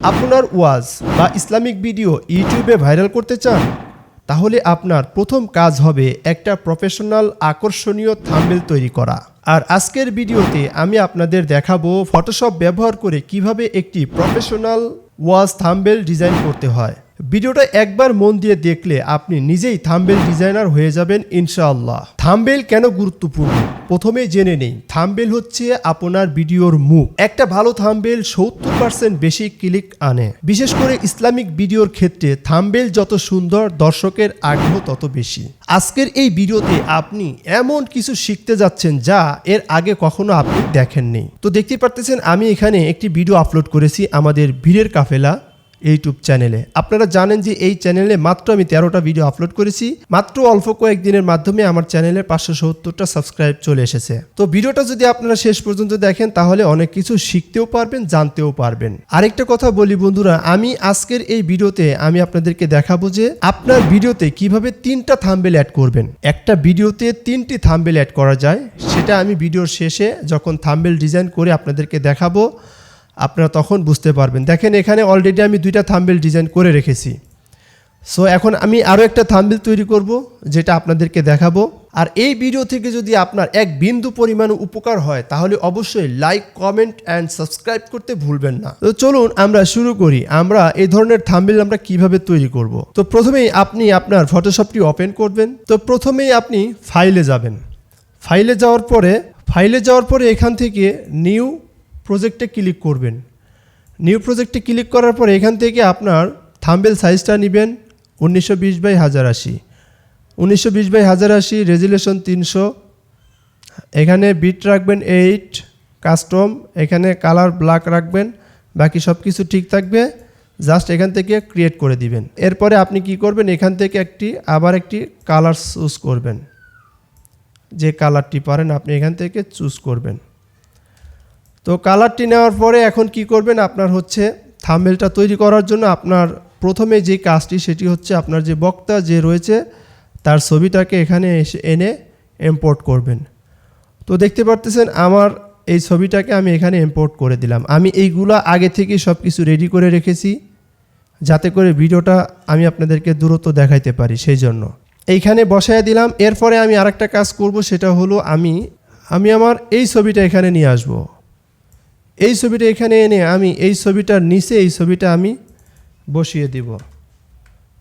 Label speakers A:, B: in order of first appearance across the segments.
A: আপনার ওয়াজ বা Islamic video ইউটিউবে ভাইরাল করতে চান, তাহলে আপনার প্রথম কাজ হবে একটা প্রফেশনাল আকর্ষণীয় থাম্বেল তৈরি করা। আর আজকের ভিডিওতে আমি আপনাদের দেখাবো ফটোশপ ব্যবহার করে কীভাবে একটি প্রফেশনাল ওয়াজ থাম্বেল ডিজাইন করতে হয়। ভিডিওটা একবার মন দিয়ে দেখলে আপনি নিজেই থাম্বেল ডিজাইনার হয়ে যাবেন, ইনশাআল্লাহ। থাম্বেল কেন গুরুত্বপূর্ণ? প্রথমে জেনে নেই। থাম্বেল হচ্ছে আপনার ভিডিওর মুখ। একটা ভালো থাম্বেল সত্তর পার্সেন্ট বেশি ক্লিক আনে। বিশেষ করে ইসলামিক ভিডিওর ক্ষেত্রে থাম্বেল যত সুন্দর, দর্শকের আগ্রহ তত বেশি। আজকের এই ভিডিওতে আপনি এমন কিছু শিখতে যাচ্ছেন যা এর আগে কখনো আপনি দেখেননি। তো দেখতে পারতেছেন, আমি এখানে একটি ভিডিও আপলোড করেছি আমাদের ভিড়ের কাফেলা। ইউটিউব চ্যানেলে আপনারা জানেন যে এই চ্যানেলে মাত্র আমি তেরোটা ভিডিও আপলোড করেছি। মাত্র অল্প কয়েকদিনের মাধ্যমে আমার চ্যানেলে পাঁচশো সত্তরটা সাবস্ক্রাইব চলে এসেছে। তো ভিডিওটা যদি আপনারা শেষ পর্যন্ত দেখেন, তাহলে অনেক কিছু শিখতেও পারবেন, জানতেও পারবেন। আরেকটা কথা বলি বন্ধুরা, আমি আজকের এই ভিডিওতে আমি আপনাদেরকে দেখাবো যে আপনার ভিডিওতে কীভাবে তিনটা থাম্বেল অ্যাড করবেন। একটা ভিডিওতে তিনটি থাম্বেল অ্যাড করা যায়, সেটা আমি ভিডিওর শেষে যখন থাম্বেল ডিজাইন করে আপনাদেরকে দেখাবো আপনারা তখন বুঝতে পারবেন। দেখেন এখানে অলরেডি আমি দুইটা থাম্বেল ডিজাইন করে রেখেছি। সো এখন আমি আরও একটা থাম্বেল তৈরি করব, যেটা আপনাদেরকে দেখাবো। আর এই ভিডিও থেকে যদি আপনার এক বিন্দু পরিমাণ উপকার হয়, তাহলে অবশ্যই লাইক কমেন্ট অ্যান্ড সাবস্ক্রাইব করতে ভুলবেন না। তো চলুন আমরা শুরু করি। আমরা এই ধরনের থাম্বেল আমরা কীভাবে তৈরি করব? তো প্রথমেই আপনি আপনার ফটোশপটি ওপেন করবেন। তো প্রথমেই আপনি ফাইলে যাবেন। ফাইলে যাওয়ার পরে ফাইলে যাওয়ার পরে এখান থেকে নিউ প্রজেক্টে ক্লিক করবেন। নিউ প্রজেক্টে ক্লিক করার পরে এখান থেকে আপনার থাম্বেল সাইজটা নেবেন উনিশশো বিশ বাই হাজার আশি। উনিশশো বিশ বাই হাজার আশি রেজুলেশন তিনশো। এখানে বিট রাখবেন এইট কাস্টম এখানে কালার ব্ল্যাক রাখবেন, বাকি সব কিছু ঠিক থাকবে জাস্ট এখান থেকে ক্রিয়েট করে দিবেন। এরপরে আপনি কি করবেন, এখান থেকে একটি, আবার একটি কালার চুজ করবেন। যে কালারটি পারেন, আপনি এখান থেকে চুজ করবেন। তো কালারটি নেওয়ার পরে এখন কি করবেন? আপনার হচ্ছে থাম্বেলটা তৈরি করার জন্য আপনার প্রথমে যে কাজটি সেটি হচ্ছে আপনার যে বক্তা যে রয়েছে তার ছবিটাকে এখানে এসে এনে ইম্পোর্ট করবেন। তো দেখতে পারতেছেন আমার এই ছবিটাকে আমি এখানে ইম্পোর্ট করে দিলাম। আমি এইগুলো আগে থেকে সব কিছু রেডি করে রেখেছি যাতে করে ভিডিওটা আমি আপনাদেরকে দূরত্ব দেখাইতে পারি সেই জন্য এইখানে বসায় দিলাম। এরপরে আমি আরেকটা কাজ করব, সেটা হলো আমি আমি আমার এই ছবিটা এখানে নিয়ে আসব। এই ছবিটা এখানে এনে আমি, এই ছবিটার নিচে এই ছবিটা আমি বসিয়ে দিব।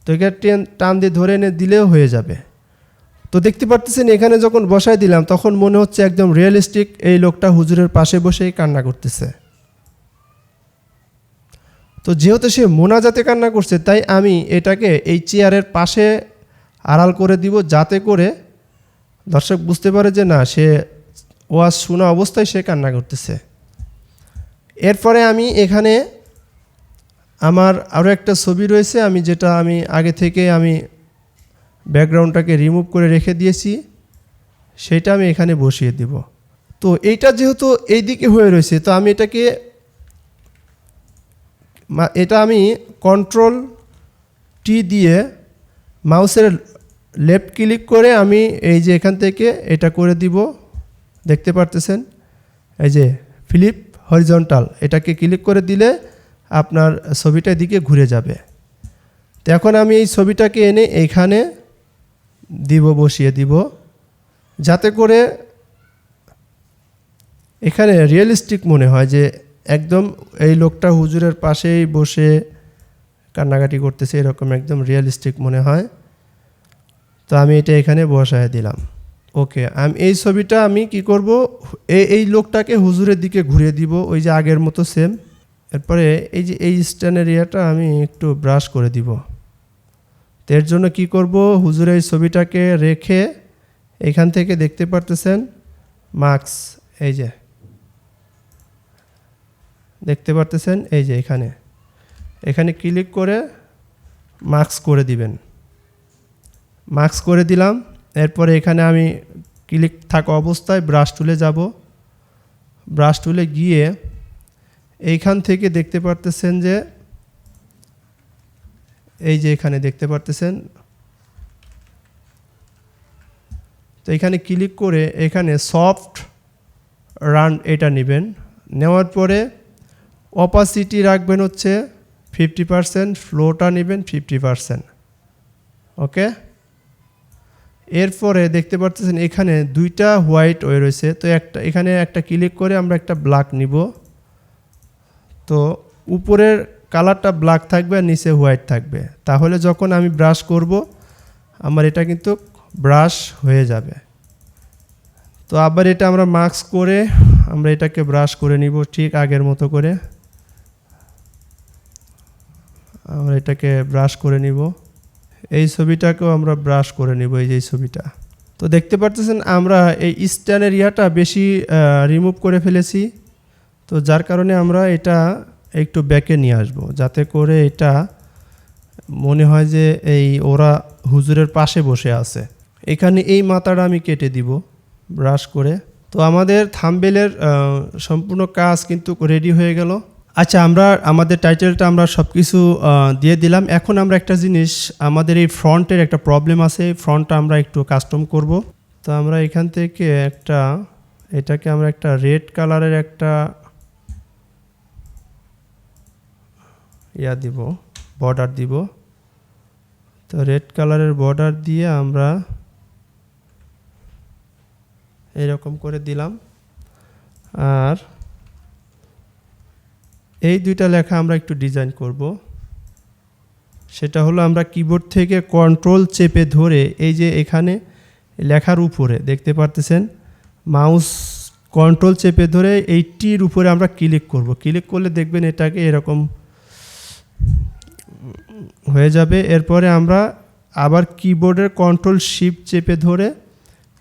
A: তো এখানে টেন, টান দিয়ে ধরে এনে দিলেও হয়ে যাবে। তো দেখতে পারতেছেন, এখানে যখন বসায় দিলাম, তখন মনে হচ্ছে একদম রিয়েলিস্টিক এই লোকটা হুজুরের পাশে বসেই কান্না করতেছে। তো যেহেতু সে মোনাজাতে কান্না করছে, তাই আমি এটাকে এই চেয়ারের পাশে আড়াল করে দিব, যাতে করে দর্শক বুঝতে পারে যে না, সে ওয়াজ শোনা অবস্থায় সে কান্না করতেছে। এরপরে আমি এখানে আমার আরও একটা ছবি রয়েছে, আমি যেটা আমি আগে থেকে আমি ব্যাকগ্রাউন্ডটাকে রিমুভ করে রেখে দিয়েছি, সেটা আমি এখানে বসিয়ে দেব। তো এইটা যেহেতু এই দিকে হয়ে রয়েছে, তো আমি এটাকে এটা আমি কন্ট্রোল টি দিয়ে মাউসের লেফট ক্লিক করে আমি এই যে এখান থেকে এটা করে দিব, দেখতে পারতেছেন? এই যে ফিলিপ হরিজন্টাল এটাকে ক্লিক করে দিলে আপনার ছবিটা দিকে ঘুরে যাবে। তো এখন আমি এই ছবিটাকে এনে এইখানে দিব, বসিয়ে দিব, যাতে করে এখানে রিয়েলিস্টিক মনে হয় যে একদম এই লোকটা হুজুরের পাশেই বসে কান্নাকাটি করতেছে, এরকম একদম রিয়েলিস্টিক মনে হয়। তো আমি এটা এখানে বসায় দিলাম। ওকে, আমি, এই ছবিটা আমি কি করব? এই এই লোকটাকে হুজুরের দিকে ঘুরিয়ে দিব, ওই যে আগের মতো সেম এরপরে এই যে, এই স্ট্যান্ডের এরিয়াটা আমি একটু ব্রাশ করে দিব। তো এর জন্য কি করব? হুজুরের এই ছবিটাকে রেখে এখান থেকে দেখতে পারতেছেন মার্কস এই যে। দেখতে পারতেছেন, এই যে এখানে। এখানে ক্লিক করে মার্কস করে দিবেন। মার্কস করে দিলাম, এরপরে এখানে আমি ক্লিক থাকা অবস্থায় ব্রাশ টুলে যাব। ব্রাশ টুলে গিয়ে এইখান থেকে দেখতে পারতেছেন যে, এই যে এখানে দেখতে পারতেছেন। তো এখানে ক্লিক করে এখানে সফট রান এটা নেবেন। নেওয়ার পরে অপাসিটি রাখবেন হচ্ছে ফিফটি পারসেন্ট, ফ্লোটা নেবেন ফিফটি পারসেন্ট। ওকে? এরপরে দেখতে পাচ্ছেন এখানে দুইটা হোয়াইট ওয়ে রয়েছে। তো একটা, এখানে একটা ক্লিক করে আমরা একটা ব্ল্যাক নিব। তো উপরের কালারটা ব্ল্যাক থাকবে আর নিচে হোয়াইট থাকবে। তাহলে যখন আমি ব্রাশ করব, আমার এটা কিন্তু ব্রাশ হয়ে যাবে। তো আবার এটা আমরা মাস্ক করে আমরা এটাকে ব্রাশ করে নিব ঠিক আগের মতো করে। আমরা এটাকে ব্রাশ করে নিব। এই ছবিটাকেও আমরা ব্রাশ করে নিব, এই যে ছবিটা। তো দেখতে পারতেছেন, আমরা এই স্ট্যান্ডের ইয়াটা বেশি রিমুভ করে ফেলেছি। তো যার কারণে আমরা এটা একটু ব্যাকে নিয়ে আসব, যাতে করে এটা মনে হয় যে এই ওরা হুজুরের পাশে বসে আছে। এখানে এই মাথাটা আমি কেটে দিব, ব্রাশ করে। তো আমাদের থাম্বেলের সম্পূর্ণ কাজ কিন্তু রেডি হয়ে গেল। আচ্ছা আমরা আমাদের টাইটেলটা আমরা সব কিছু দিয়ে দিলাম। এখন আমরা একটা জিনিস, আমাদের এই ফ্রন্টের একটা প্রবলেম আছে। ফ্রন্টটা আমরা একটু কাস্টম করব। তো আমরা এখান থেকে একটা, এটাকে আমরা একটা রেড কালারের একটা ইয়া দিব বর্ডার দিব। তো রেড কালারের বর্ডার দিয়ে আমরা এরকম করে দিলাম। আর এই দুইটা লেখা আমরা একটু ডিজাইন করব। সেটা হলো আমরা কিবোর্ড থেকে কন্ট্রোল চেপে ধরে এই যে এখানে লেখার উপরে, দেখতে পারতেছেন? মাউস কন্ট্রোল চেপে ধরে এই টির উপরে আমরা ক্লিক করব। ক্লিক করলে দেখবেন এটাকে এরকম হয়ে যাবে। এরপরে আমরা আবার কিবোর্ডের কন্ট্রোল শিফট চেপে ধরে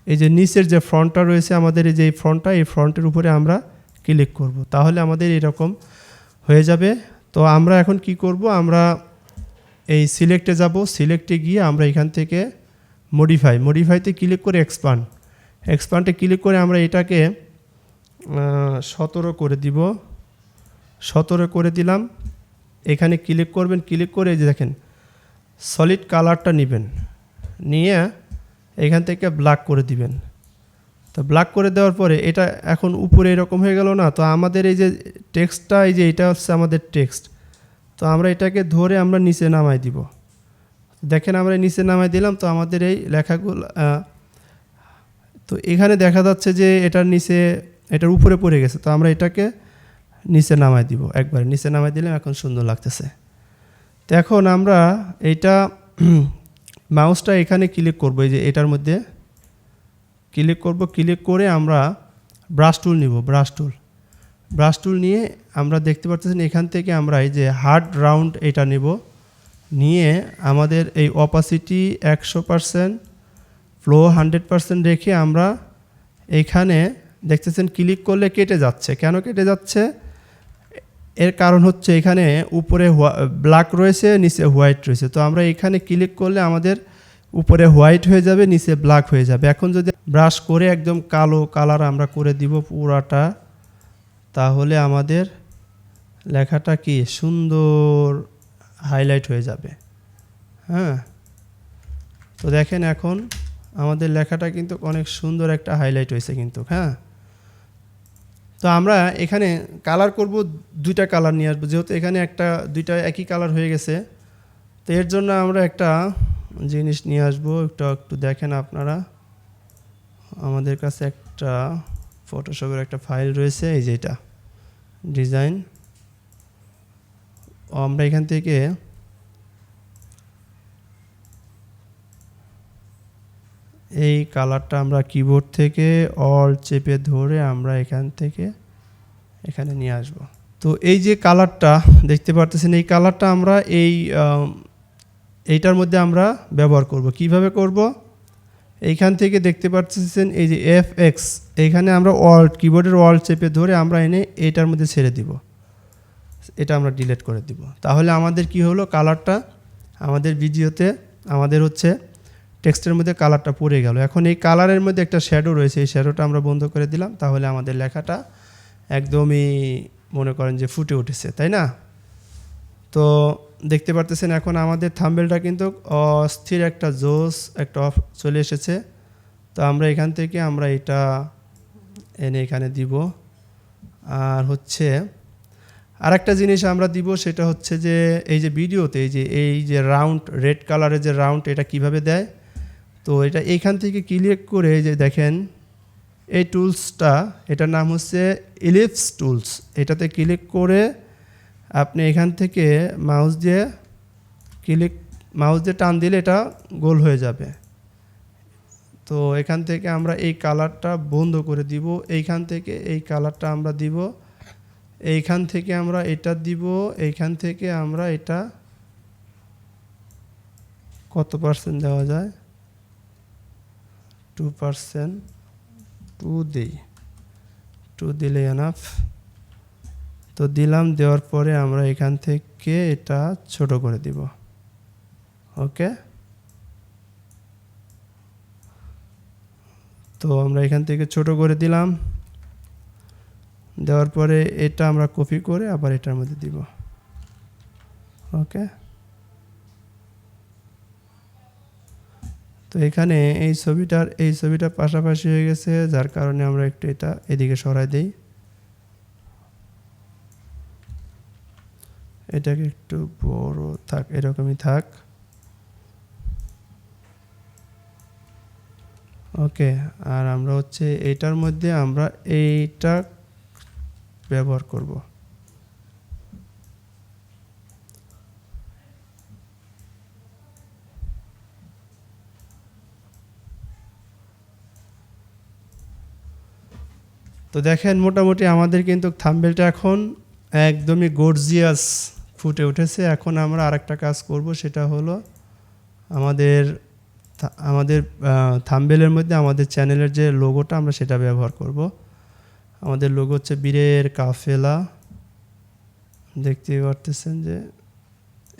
A: এই যে নিচের যে ফ্রন্টটা রয়েছে আমাদের এই যে এই ফ্রন্টটা এই ফ্রন্টের উপরে আমরা ক্লিক করব। তাহলে আমাদের এরকম হয়ে যাবে। তো আমরা এখন কি করব? আমরা এই সিলেক্টে যাব। সিলেক্টে গিয়ে আমরা এখান থেকে মডিফাই মডিফাইতে ক্লিক করে এক্সপান্ড এক্সপান্ডে ক্লিক করে আমরা এটাকে সতেরো করে দিব। সতেরো করে দিলাম। এখানে ক্লিক করবেন। ক্লিক করে এই যে দেখেন সলিড কালারটা নেবেন। নিয়ে এখান থেকে ব্ল্যাক করে দিবেন। তো ব্ল্যাক করে দেওয়ার পরে এটা এখন উপরে এরকম হয়ে গেল না? তো আমাদের এই যে টেক্সটটা এই যে এটা হচ্ছে আমাদের টেক্সট। তো আমরা এটাকে ধরে আমরা নিচে নামাই দিব। দেখেন আমরা নিচে নামাই দিলাম, তো আমাদের এই লেখাগুলো তো এখানে দেখা যাচ্ছে যে এটার নিচে, এটার উপরে পড়ে গেছে। তো আমরা এটাকে নিচে নামাই দিব, একবার নিচে নামাই দিলাম, এখন সুন্দর লাগতেছে। তো এখন আমরা এইটা, মাউসটা এখানে ক্লিক করব, এই যে এটার মধ্যে ক্লিক করব। ক্লিক করে আমরা ব্রাশ টুল নিব, ব্রাশ টুল। ব্রাশ টুল নিয়ে আমরা দেখতে পাচ্ছেন এখান থেকে আমরা এই যে হার্ড রাউন্ড এটা নেব। নিয়ে আমাদের এই অপাসিটি একশো পারসেন্ট ফ্লো হান্ড্রেড পারসেন্ট রেখে আমরা এখানে দেখতেছেন ক্লিক করলে কেটে যাচ্ছে। কেন কেটে যাচ্ছে? এর কারণ হচ্ছে এখানে উপরে ব্ল্যাক রয়েছে, নিচে হোয়াইট রয়েছে। তো আমরা এখানে ক্লিক করলে আমাদের উপরে হোয়াইট হয়ে যাবে, নিচে ব্ল্যাক হয়ে যাবে। এখন যদি ব্রাশ করে একদম কালো কালার আমরা করে দিব পুরাটা। তাহলে আমাদের লেখাটা কি সুন্দর হাইলাইট হয়ে যাবে। হ্যাঁ? তো দেখেন এখন আমাদের লেখাটা কিন্তু অনেক সুন্দর একটা হাইলাইট হয়েছে কিন্তু হ্যাঁ? তো আমরা এখানে কালার করব দুইটা কালার নিয়ে আসব। যেহেতু এখানে একটা, দুইটা একই কালার হয়ে গেছে, তো এর জন্য আমরা একটা জিনিস নিয়ে আসব। একটু একটু দেখেন আপনারা। আমাদের কাছে একটা ফটোশপের একটা ফাইল রয়েছে, এই যে এটা। ডিজাইন। আমরা এখান থেকে এই কালারটা আমরা কিবোর্ড থেকে অল চেপে ধরে আমরা এখান থেকে এখানে নিয়ে আসব। তো এই যে কালারটা, দেখতে পারতেছেন এই কালারটা আমরা এই এইটার মধ্যে আমরা ব্যবহার করব। কীভাবে করব? এইখান থেকে দেখতে পাচ্ছেন এই যে এফ এক্স, এইখানে আমরা ওয়াল্ট কিবোর্ডের ওয়াল্ট চেপে ধরে আমরা এনে এইটার মধ্যে ছেড়ে দিব। এটা আমরা ডিলিট করে দিব। তাহলে আমাদের কি হলো? কালারটা আমাদের ভিডিওতে আমাদের হচ্ছে টেক্সটের মধ্যে কালারটা পড়ে গেল। এখন এই কালারের মধ্যে একটা শ্যাডো রয়েছে, এই শ্যাডোটা আমরা বন্ধ করে দিলাম। তাহলে আমাদের লেখাটা একদমই মনে করেন যে ফুটে উঠেছে, তাই না? তো দেখতে পারতেছেন এখন আমাদের থাম্বেলটা কিন্তু অস্থির একটা জোস একটা অফ চলে এসেছে। তো আমরা এখান থেকে আমরা এটা এনে এখানে দিব। আর হচ্ছে আর একটা জিনিস আমরা দিব সেটা হচ্ছে যে এই যে ভিডিওতে এই যে এই যে রাউন্ড রেড কালারের যে রাউন্ড এটা কীভাবে দেয়? তো এটা এইখান থেকে ক্লিক করে যে দেখেন এই টুলসটা এটার নাম হচ্ছে ইলিপস টুলস এটাতে ক্লিক করে আপনি এখান থেকে মাউস দিয়ে ক্লিক মাউস দিয়ে টান দিলে এটা গোল হয়ে যাবে। তো এখান থেকে আমরা এই কালারটা বন্ধ করে দিব। এইখান থেকে এই কালারটা আমরা দিব। এইখান থেকে আমরা এটা দিব। এইখান থেকে আমরা এটা কত পার্সেন্ট দেওয়া যায়? টু পার্সেন্ট টু দিই। টু দিলে এনাফ তো দিলাম, দেওয়ার পরে আমরা এখান থেকে এটা ছোট করে দিব। ওকে? তো আমরা এখান থেকে ছোট করে দিলাম। দেওয়ার পরে এটা আমরা কপি করে আবার এটার মধ্যে দিব। ওকে? তো এখানে এই ছবিটার, এই ছবিটা পাশাপাশি হয়ে গেছে, যার কারণে আমরা একটু এটা এদিকে সরাই দেই। এটাকে একটু বড় থাক, এরকমই থাক। ওকে, আর আমরা হচ্ছে এটার মধ্যে আমরা এইটা ব্যবহার করব। তো দেখেন, মোটামুটি আমাদের কিন্তু থাম্বেলটা এখন একদমই গর্জিয়াস। ফুটে উঠেছে। এখন আমরা আরেকটা কাজ করব, সেটা হলো আমাদের আমাদের থাম্বেলের মধ্যে আমাদের চ্যানেলের যে লোগোটা আমরা সেটা ব্যবহার করব। আমাদের লোগো হচ্ছে বীরের কাফেলা। দেখতেই পারতেছেন যে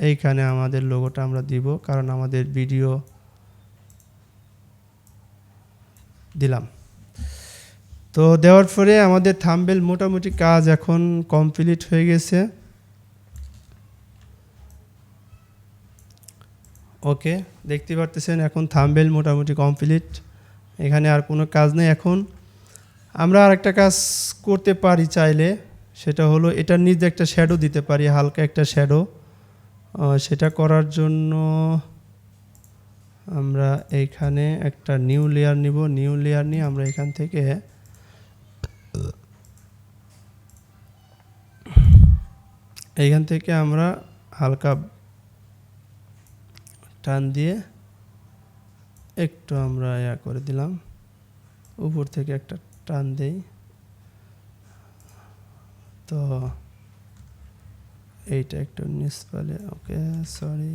A: এইখানে আমাদের লোগোটা আমরা দিব, কারণ আমাদের ভিডিও দিলাম। তো দেওয়ার পরে আমাদের থাম্বেল মোটামুটি কাজ এখন কমপ্লিট হয়ে গেছে। ওকে, দেখতে পারতেছেন এখন থাম্বেল মোটামুটি কমপ্লিট এখানে আর কোনো কাজ নেই এখন। আমরা আর একটা কাজ করতে পারি চাইলে, সেটা হলো এটার নিচে একটা শ্যাডো দিতে পারি, হালকা একটা শ্যাডো সেটা করার জন্য আমরা এইখানে একটা নিউ লেয়ার নিব। নিউ লেয়ার নিয়ে আমরা এখান থেকে এইখান থেকে আমরা হালকা টান দিয়ে একটু আমরা ইয়া করে দিলাম। উপর থেকে একটা টান দেই। তো এইটা একটু নিচ পালে, ওকে সরি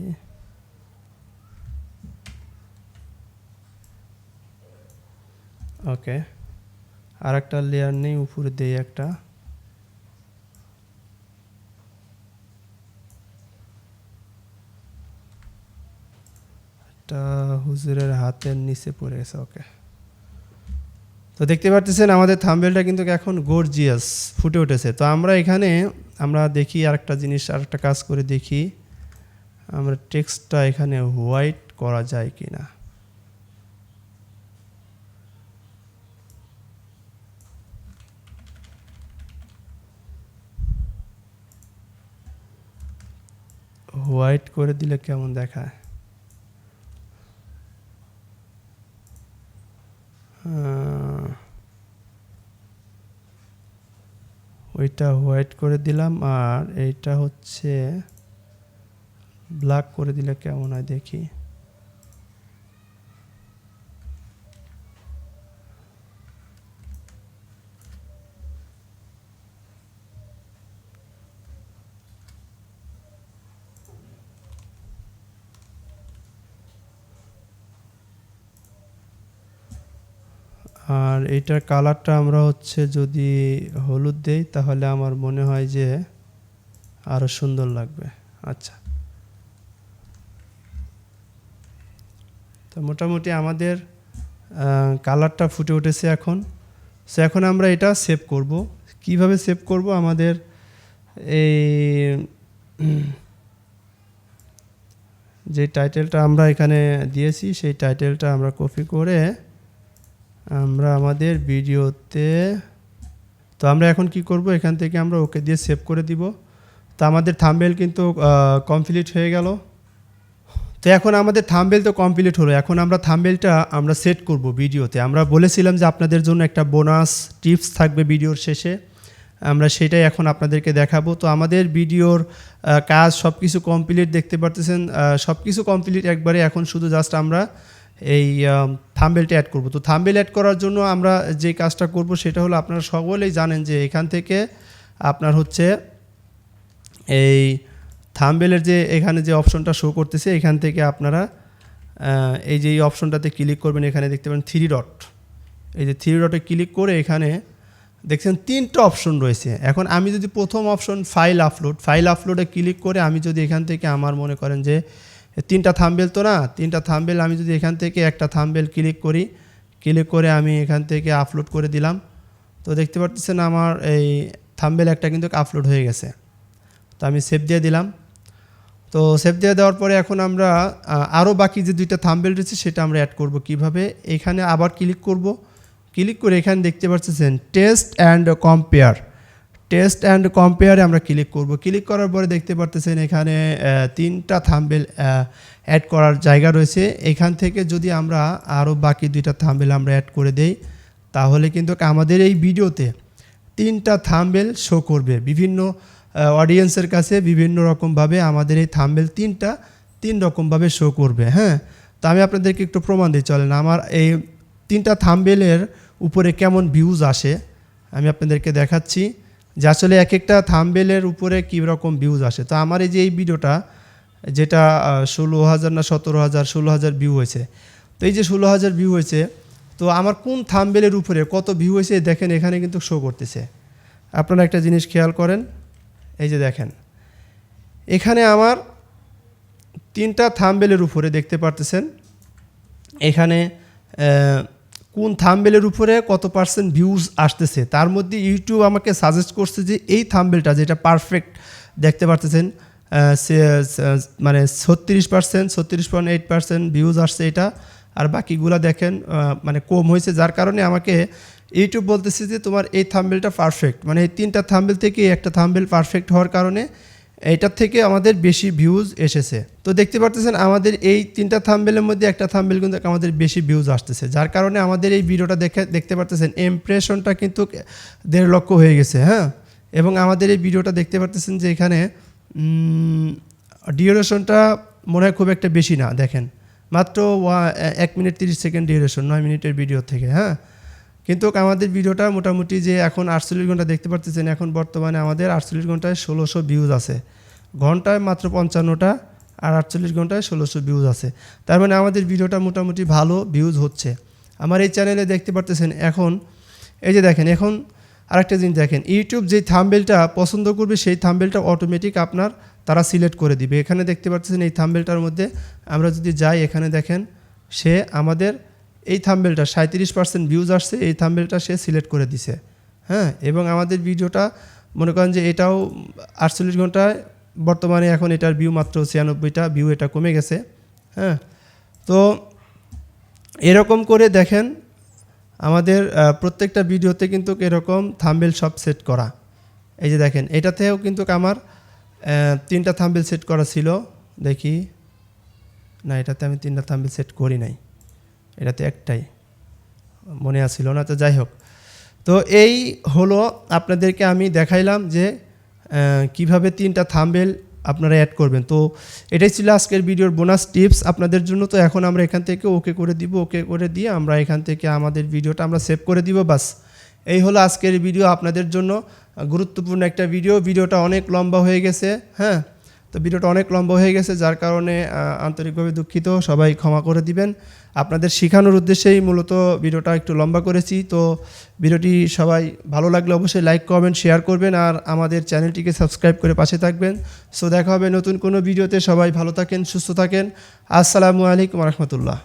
A: ওকে আর একটা লেয়ার নেই, উপরে দেই একটা। একটা হুজুরের হাতের নিচে পড়ে গেছে ওকে তো দেখতে পারতেছেন, আমাদের থাম্বেলটা কিন্তু এখন গর্জিয়াস ফুটে উঠেছে। তো আমরা এখানে, আমরা দেখি আরেকটা জিনিস, আরেকটা কাজ করে দেখি, আমরা টেক্সটটা এখানে হোয়াইট করা যায় কি না হোয়াইট করে দিলে কেমন দেখায়? ওইটা হোয়াইট করে দিলাম আর এইটা হচ্ছে ব্ল্যাক করে দিলে কেমন হয় দেখি। আর এইটার কালারটা আমরা হচ্ছে যদি হলুদ দেই, তাহলে আমার মনে হয় যে আরও সুন্দর লাগবে। আচ্ছা। তো মোটামুটি আমাদের কালারটা ফুটে উঠেছে এখন। সো এখন আমরা এটা সেভ করব। কীভাবে সেভ করব? আমাদের এই যে টাইটেলটা আমরা এখানে দিয়েছি, সেই টাইটেলটা আমরা কপি করে আমরা আমাদের ভিডিওতে, তো আমরা এখন কি করব? এখান থেকে আমরা ওকে দিয়ে সেভ করে দিব। তো আমাদের থাম্বেল কিন্তু কমপ্লিট হয়ে গেল। তো এখন আমাদের থাম্বেল তো কমপ্লিট হলো। এখন আমরা থাম্বেলটা আমরা সেট করব ভিডিওতে। আমরা বলেছিলাম যে আপনাদের জন্য একটা বোনাস টিপস থাকবে ভিডিওর শেষে। আমরা সেটাই এখন আপনাদেরকে দেখাবো। তো আমাদের ভিডিওর কাজ সব কিছু কমপ্লিট দেখতে পারতেছেন। সব কিছু কমপ্লিট একবারে। এখন শুধু জাস্ট আমরা এই থাম্বেলটা অ্যাড করব। তো থাম্বেল অ্যাড করার জন্য আমরা যে কাজটা করব সেটা হলো আপনারা সকলেই জানেন যে এখান থেকে আপনার হচ্ছে এই থাম্বেলের যে এখানে যে অপশনটা শো করতেছে, এখান থেকে আপনারা এই যে এই অপশনটাতে ক্লিক করবেন, এখানে দেখতে পাবেন থ্রি ডট এই যে থ্রি ডটে ক্লিক করে এখানে দেখছেন তিনটা অপশন রয়েছে। এখন আমি যদি প্রথম অপশন ফাইল আপলোড ফাইল আপলোডে ক্লিক করে আমি যদি এখান থেকে আমার মনে করেন যে তিনটা থাম্বেল তো না? তিনটা থাম্বেল আমি যদি এখান থেকে একটা থাম্বেল ক্লিক করি ক্লিক করে আমি এখান থেকে আপলোড করে দিলাম। তো দেখতে পাচ্ছেন আমার এই থাম্বেল একটা কিন্তু আপলোড হয়ে গেছে। তো আমি সেভ দিয়ে দিলাম। তো সেভ দিয়ে দেওয়ার পরে এখন আমরা আরও বাকি যে দুইটা থাম্বেল রয়েছে সেটা আমরা অ্যাড করব কীভাবে? এখানে আবার ক্লিক করব। ক্লিক করে এখানে দেখতে পাচ্ছেন test and compare test and কম্পেয়ারে আমরা ক্লিক করব। ক্লিক করার পরে দেখতে পারতেছেন এখানে তিনটা থাম্বেল অ্যাড করার জায়গা রয়েছে। এখান থেকে যদি আমরা আরও বাকি দুইটা থাম্বেল আমরা অ্যাড করে দেই, তাহলে কিন্তু আমাদের এই ভিডিওতে তিনটা থাম্বেল শো করবে। বিভিন্ন অডিয়েন্সের কাছে বিভিন্ন রকমভাবে আমাদের এই থাম্বেল তিনটা তিন রকমভাবে শো করবে হ্যাঁ? তো আমি আপনাদেরকে একটু প্রমাণ দিই, চলেন। আমার এই তিনটা থাম্বেলের উপরে কেমন ভিউজ আসে, আমি আপনাদেরকে দেখাচ্ছি। যে আসলে এক একটা থামবেলের উপরে কী রকম ভিউজ আসে। তো আমার এই যে এই ভিডিওটা যেটা ষোলো হাজার না সতেরো হাজার, ষোলো হাজার ভিউ হয়েছে। তো এই যে ষোলো হাজার ভিউ হয়েছে, তো আমার কোন থামবেলের উপরে কত ভিউ হয়েছে দেখেন, এখানে কিন্তু শো করতেছে। আপনারা একটা জিনিস খেয়াল করেন, এই যে দেখেন। এখানে আমার তিনটা থামবেলের উপরে দেখতে পারতেছেন। এখানে কোন থাম্বেলের উপরে কত পার্সেন্ট ভিউজ আসতেছে? তার মধ্যে ইউটিউব আমাকে সাজেস্ট করছে যে এই থাম্বেলটা যেটা পারফেক্ট দেখতে পারতেছেন মানে ছত্রিশ পার্সেন্ট ছত্রিশ পয়েন্ট এইট পার্সেন্ট ভিউজ আসছে এটা। আর বাকিগুলো দেখেন মানে কম হয়েছে, যার কারণে আমাকে ইউটিউব বলতেছে যে তোমার এই থাম্বেলটা পারফেক্ট মানে এই তিনটা থাম্বেল থেকে একটা থাম্বেল পারফেক্ট হওয়ার কারণে এইটার থেকে আমাদের বেশি ভিউজ এসেছে। তো দেখতে পারতেছেন, আমাদের এই তিনটা থাম্বেলের মধ্যে একটা থাম্বেল কিন্তু আমাদের বেশি ভিউজ আসতেছে। যার কারণে আমাদের এই ভিডিওটা দেখে দেখতে পারতেছেন ইমপ্রেশনটা কিন্তু দেড় লক্ষ হয়ে গেছে হ্যাঁ? এবং আমাদের এই ভিডিওটা দেখতে পারতেছেন যে এখানে ডিউরেশনটা মনে হয় খুব একটা বেশি না, দেখেন। মাত্র ওয়া- এক মিনিট তিরিশ সেকেন্ড ডিউরেশন নয় মিনিটের ভিডিও থেকে হ্যাঁ? কিন্তু আমাদের ভিডিওটা মোটামুটি যে এখন আটচল্লিশ ঘণ্টা দেখতে পারতেছেন, এখন বর্তমানে আমাদের আটচল্লিশ ঘন্টায় ষোলোশো ভিউজ আছে। ঘন্টায় মাত্র পঞ্চান্নটা আর আটচল্লিশ ঘন্টায় ষোলোশো ভিউজ আছে। তার মানে আমাদের ভিডিওটা মোটামুটি ভালো ভিউজ হচ্ছে। আমার এই চ্যানেলে দেখতে পারতেছেন এখন, এই যে দেখেন, এখন আরেকটা জিনিস দেখেন ইউটিউব যেই থাম্বেলটা পছন্দ করবে, সেই থাম্বেলটা অটোমেটিক আপনার তারা সিলেক্ট করে দিবে। এখানে দেখতে পাচ্ছেন এই থাম্বেলটার মধ্যে আমরা যদি যাই, এখানে দেখেন সে আমাদের এই থাম্বেলটা সাঁত্রিশ পার্সেন্ট ভিউজ আসছে, এই থাম্বেলটা সে সিলেক্ট করে দিছে। হ্যাঁ এবং আমাদের ভিডিওটা, মনে করেন যে এটাও আটচল্লিশ ঘন্টায়, বর্তমানে এখন এটার ভিউ মাত্র ছিয়ানব্বইটা ভিউ এটা কমে গেছে। হ্যাঁ তো এরকম করে দেখেন, আমাদের প্রত্যেকটা ভিডিওতে কিন্তু এরকম থাম্বেল সব সেট করা। এই যে দেখেন, এটাতেও কিন্তু আমার তিনটা থাম্বেল সেট করা ছিল। দেখি, না, এটাতে আমি তিনটা থাম্বেল সেট করি নাই। এটাতে একটাই, মনে আসছিল না, তো যাই হোক। তো এই হলো আপনাদেরকে আমি দেখাইলাম যে কীভাবে তিনটা থাম্বেল আপনারা অ্যাড করবেন। তো এটাই ছিল আজকের ভিডিওর বোনাস টিপস আপনাদের জন্য তো এখন আমরা এখান থেকে ওকে করে দিব ওকে করে দিয়ে আমরা এখান থেকে আমাদের ভিডিওটা আমরা সেভ করে দিব, বাস। এই হলো আজকের ভিডিও আপনাদের জন্য। গুরুত্বপূর্ণ একটা ভিডিও ভিডিওটা অনেক লম্বা হয়ে গেছে হ্যাঁ? তো ভিডিওটা অনেক লম্বা হয়ে গেছে, যার কারণে আন্তরিকভাবে দুঃখিত। সবাই ক্ষমা করে দিবেন। আপনাদের শেখানোর উদ্দেশ্যেই মূলত ভিডিওটা একটু লম্বা করেছি। তো ভিডিওটি সবাই ভালো লাগলে অবশ্যই লাইক করবেন শেয়ার করবেন আর আমাদের চ্যানেলটিকে সাবস্ক্রাইব করে পাশে থাকবেন। সো দেখা হবে নতুন কোনো ভিডিওতে। সবাই ভালো থাকেন, সুস্থ থাকেন। আসসালামু আলাইকুম রহমতুল্লাহ।